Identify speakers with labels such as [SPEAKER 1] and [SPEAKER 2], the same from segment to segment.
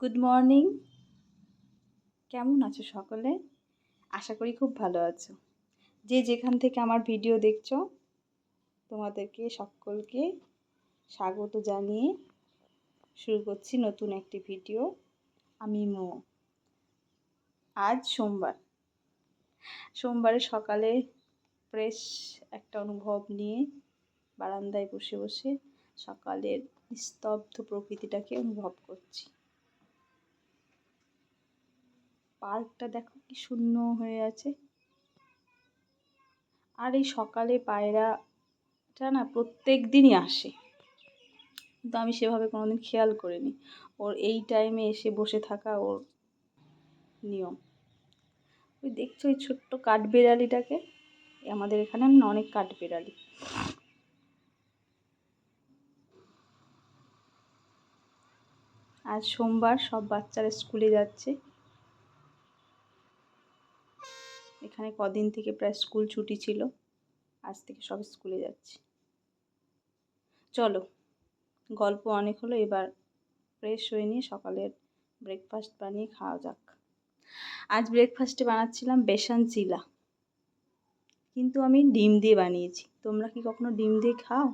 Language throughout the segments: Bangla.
[SPEAKER 1] গুড মর্নিং কেমন আছো সকলে? আশা করি খুব ভালো আছো। যে যেখান থেকে আমার ভিডিও দেখছ, তোমাদেরকে সকলকে স্বাগত জানিয়ে শুরু করছি নতুন একটি ভিডিও আমি মো। আজ সোমবার। সোমবারে সকালে ফ্রেশ একটা অনুভব নিয়ে বারান্দায় বসে বসে সকালের স্তব্ধ প্রকৃতিটাকে অনুভব করছি। পার্কটা দেখো কি শূন্য হয়ে আছে। আর এই সকালে পায়রাটা না প্রত্যেক দিনই আসে। কিন্তু আমি সেভাবে কোনোদিন খেয়াল করিনি। ওর এই টাইমে এসে বসে থাকা ওর নিয়ম। ওই দেখছ ওই ছোট্ট কাঠবেড়ালিটাকে? আমাদের এখানে অনেক কাঠবেড়ালি। আজ সোমবার সব বাচ্চারা স্কুলে যাচ্ছে। এখানে কদিন থেকে প্রায় স্কুল ছুটি ছিল। আজ থেকে সব স্কুলে যাচ্ছি। চলো, গল্প অনেক হলো, এবার ফ্রেশ হয়ে নিয়ে সকালের ব্রেকফাস্ট বানিয়ে খাওয়া যাক। আজ ব্রেকফাস্টে বানাচ্ছিলাম বেসন চিলা। কিন্তু আমি ডিম দিয়ে বানিয়েছি। তোমরা কি কখনো ডিম দিয়ে খাও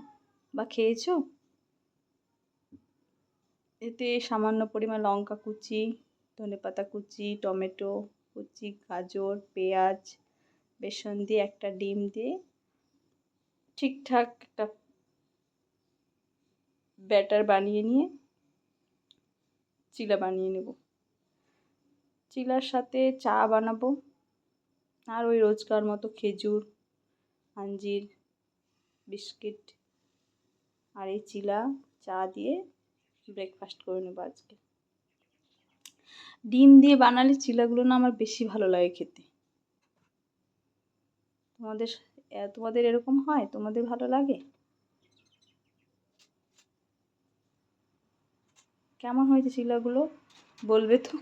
[SPEAKER 1] বা খেয়েছো? এতে সামান্য পরিমাণ লঙ্কা কুচি ধনে পাতা কুচি, টমেটো কুচি, গাজর, পেঁয়াজ, বেসন দিয়ে একটা ডিম দিয়ে ঠিকঠাক একটা ব্যাটার বানিয়ে নিয়ে চিলা বানিয়ে নেব। চিলার সাথে চা বানাবো আর ওই রোজকার মতো খেজুর, আঞ্জির, বিস্কিট আর এই চিলা, চা দিয়ে ব্রেকফাস্ট করে নেব আজকে। ডিম দিয়ে বানালে চিলাগুলো না আমার বেশি ভালো লাগে খেতে। তোমাদের তোমাদের এরকম হয়? তোমাদের ভালো লাগে? কেমন হয়েছে চিলাগুলো? বলবে তো।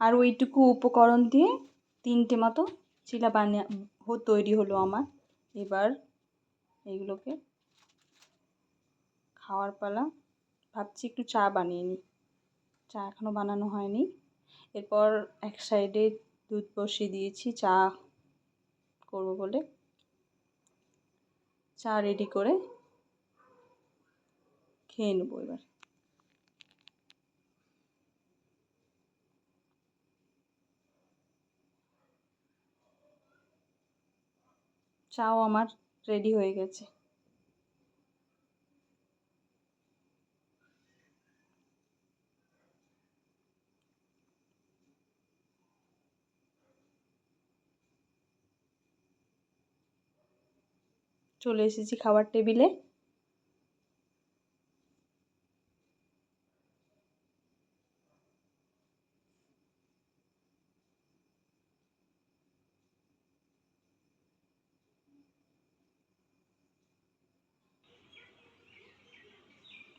[SPEAKER 1] আর ওইটুকু উপকরণ দিয়ে তিনটে মতো চিলা বানিয়ে তৈরি হলো আমার। এবার এইগুলোকে খাওয়ার পালা। ভাবছি একটু চা বানিয়ে নিই। চা এখনও বানানো হয়নি। এরপর এক সাইডে দুধ বসিয়ে দিয়েছি। চা করব বলে। চা রেডি করে খেয়ে নেব এবার। চাও আমার রেডি হয়ে গেছে। চলে এসেছি খাবার টেবিলে।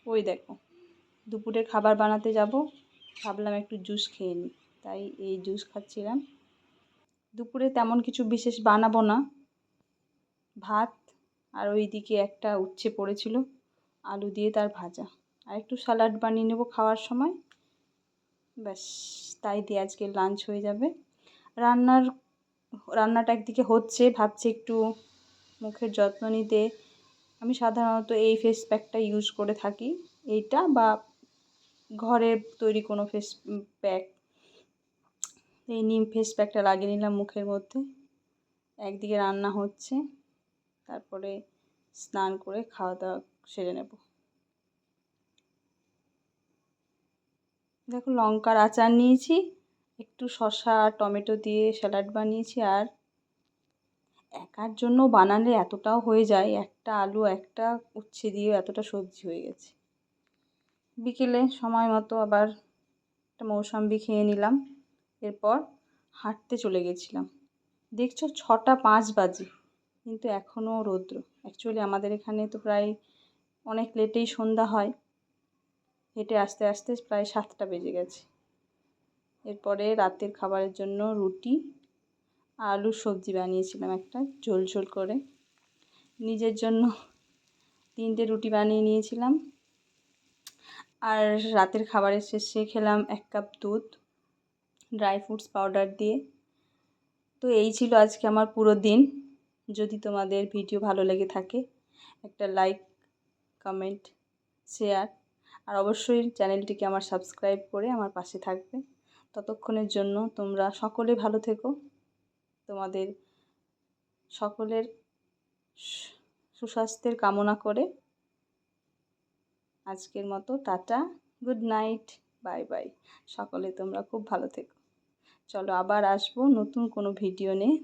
[SPEAKER 1] ওই দেখো দুপুরে খাবার বানাতে যাব। ভাবলাম একটু জুস খেয়ে নিই, তাই এই জুস খাচ্ছিলাম। দুপুরে তেমন কিছু বিশেষ বানাবো না। ভাত আর ওই দিকে একটা উচ্ছে পড়েছিল, আলু দিয়ে তার ভাজা। আর একটু স্যালাড বানিয়ে নেব খাওয়ার সময়। ব্যাস, তাই দিয়ে আজকে লাঞ্চ হয়ে যাবে। রান্নার, রান্নাটা একদিকে হচ্ছে, ভাবছি একটু মুখের যত্ন নিতে। আমি সাধারণত এই ফেস প্যাকটা ইউজ করে থাকি। এইটা বা ঘরে তৈরি কোনো ফেস প্যাক এই নিম ফেস প্যাকটা লাগিয়ে নিলাম মুখের মধ্যে। একদিকে রান্না হচ্ছে, তারপরে স্নান করে খাওয়া দাওয়া সেরে নেব। দেখো লঙ্কার আচার নিয়েছি, একটু শসা, টমেটো দিয়ে স্যালাড বানিয়েছি আর একার জন্য বানালে এতটাও হয়ে যায়, একটা আলু, একটা উচ্ছে দিয়ে এতটা সবজি হয়ে গেছে। বিকেলে সময় মতো আবার একটা মৌসাম্বি খেয়ে নিলাম, এরপর হাঁটতে চলে গেছিলাম। দেখছ ছটা পাঁচ বাজে, কিন্তু এখনও রৌদ্র। অ্যাকচুয়ালি আমাদের এখানে তো প্রায় অনেক লেটেই সন্ধ্যা হয়। হেঁটে আস্তে আস্তে প্রায় সাতটা বেজে গেছে। এরপরে রাতের খাবারের জন্য রুটি আলুর সবজি বানিয়েছিলাম একটা, ঝোল ঝোল করে। নিজের জন্য তিনটে রুটি বানিয়ে নিয়েছিলাম। আর রাতের খাবারের শেষে খেলাম এক কাপ দুধ ড্রাই ফ্রুটস পাউডার দিয়ে। তো এই ছিল আজকে আমার পুরো দিন। যদি তোমাদের ভিডিও ভালো লেগে থাকে, একটা লাইক কমেন্ট শেয়ার আর অবশ্যই চ্যানেলটিকে আমার সাবস্ক্রাইব করে আমার পাশে থাকবে। ততক্ষণের জন্য তোমরা সকলে ভালো থেকো। তোমাদের সকলের সুস্বাস্থ্যের কামনা করে। আজকের মতো tata, good night, bye bye. সকলে তোমরা খুব ভালো থেকো। চলো আবার আসব নতুন কোনো ভিডিও নিয়ে।